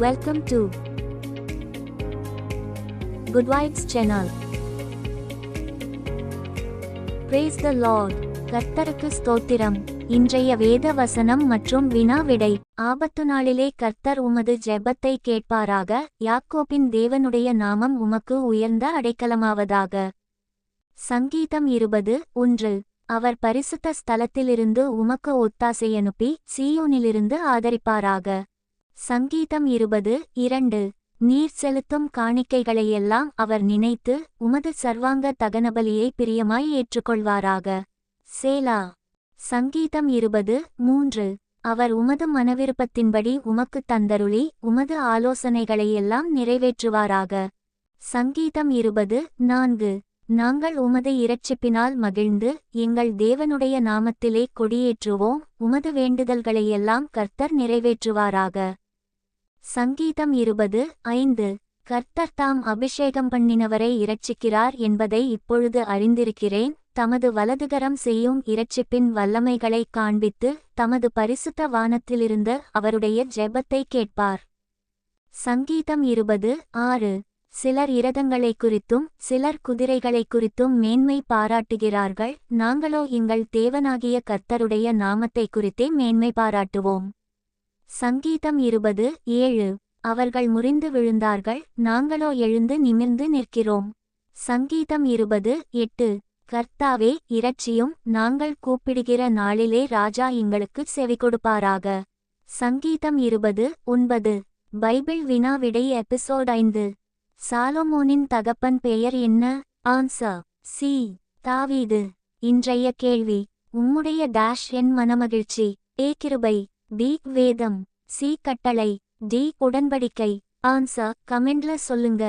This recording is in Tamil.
Welcome to Good Vibes channel. Praise the Lord. கர்த்தருக்கு ஸ்தோத்திரம். இன்றைய வேத வசனம் மற்றும் வினா விடை ஆபத்து நாளிலே கர்த்தர் உமது ஜெபத்தை கேட்பாராக. யாக்கோபின் தேவனுடைய நாமம் உமக்கு உயர்ந்த அடைக்கலமாவதாக. சங்கீதம் இருபது ஒன்று. அவர் பரிசுத்த ஸ்தலத்திலிருந்து உமக்கு ஒத்தாசை அனுப்பி சீயோனிலிருந்து ஆதரிப்பாராக. சங்கீதம் இருபது இரண்டு. நீர் செலுத்தும் காணிக்கைகளையெல்லாம் அவர் நினைத்து உமது சர்வாங்க தகனபலியை பிரியமாய் ஏற்றுக்கொள்வாராக. சேலா. சங்கீதம் இருபது மூன்று. அவர் உமது மனவிருப்பத்தின்படி உமக்கு தந்தருளி உமது ஆலோசனைகளையெல்லாம் நிறைவேற்றுவாராக. சங்கீதம் இருபது நான்கு. நாங்கள் உமது இரட்சிப்பினால் மகிழ்ந்து எங்கள் தேவனுடைய நாமத்திலே கொடியேற்றுவோம் உமது வேண்டுதல்களையெல்லாம் கர்த்தர் நிறைவேற்றுவாராக. சங்கீதம் இருபது ஐந்து. கர்த்தர் தாம் அபிஷேகம் பண்ணினவரை இரட்சிக்கிறார் என்பதை இப்பொழுது அறிந்திருக்கிறேன். தமது வலதுகரம் செய்யும் இரட்சிப்பின் வல்லமைகளை காண்பித்து தமது பரிசுத்த வானத்திலிருந்து அவருடைய ஜெபத்தை கேட்பார். சங்கீதம் இருபது ஆறு. சிலர் இரதங்களை குறித்தும் சிலர் குதிரைகளை குறித்தும் மேன்மை பாராட்டுகிறார்கள். நாங்களோ எங்கள் தேவனாகிய கர்த்தருடைய நாமத்தை குறித்தே மேன்மை பாராட்டுவோம். சங்கீதம் இருபது ஏழு. அவர்கள் முறிந்து விழுந்தார்கள் நாங்களோ எழுந்து நிமிர்ந்து நிற்கிறோம். சங்கீதம் இருபது எட்டு. கர்த்தாவே இரட்சியும் நாங்கள் கூப்பிடுகிற நாளிலே ராஜா எங்களுக்கு செவி கொடுப்பாராக. சங்கீதம் இருபது ஒன்பது. பைபிள் வினா விடை எபிசோட் ஐந்து. சாலோமோனின் தகப்பன் பெயர் என்ன? Answer C. தாவீது. இன்றைய கேள்வி. உம்முடைய டேஷ் என் மனமகிழ்ச்சி. ஏ கிருபை. பி வேதம் சி கட்டளை டி உடன்படிக்கை ஆன்சர் கமெண்ட்ல சொல்லுங்க.